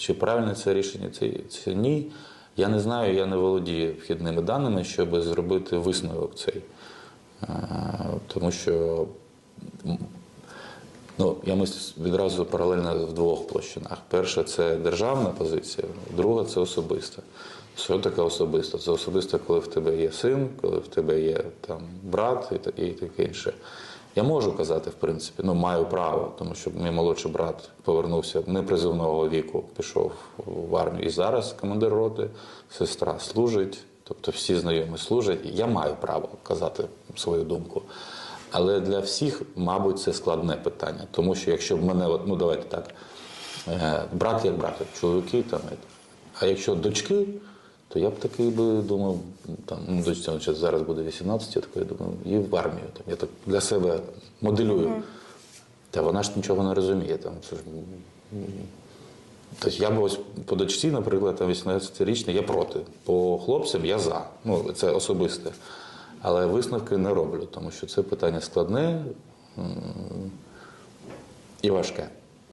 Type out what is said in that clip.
Чи правильне це рішення, це, це ні. Я не знаю, я не володію вхідними даними, щоб зробити висновок цей. Е, Тому що ну, я мислю відразу паралельно в двох площинах. Перша це державна позиція, друга це особиста. Що таке особисто? Це особисто, коли в тебе є син, коли в тебе є там брат і таке інше. Я можу казати, в принципі, ну маю право, тому що мій молодший брат повернувся непризивного віку, пішов в армію. І зараз командир роти, сестра служить, тобто всі знайомі служать. Я маю право казати свою думку. Але для всіх, мабуть, це складне питання. Тому що якщо б мене, ну давайте так, е, брат як брат, чоловіки там. А якщо дочки, то я б такий би думав, там, ну, дочці ну, зараз буде 18, я такий думаю, і в армію. Там, я так для себе моделюю. Та вона ж нічого не розуміє. Там, це ж, Тобто я б ось по дочці, наприклад, 18-річний, я проти. По хлопцям я за. Ну, це особисте. Але висновки не роблю, тому що це питання складне і важке.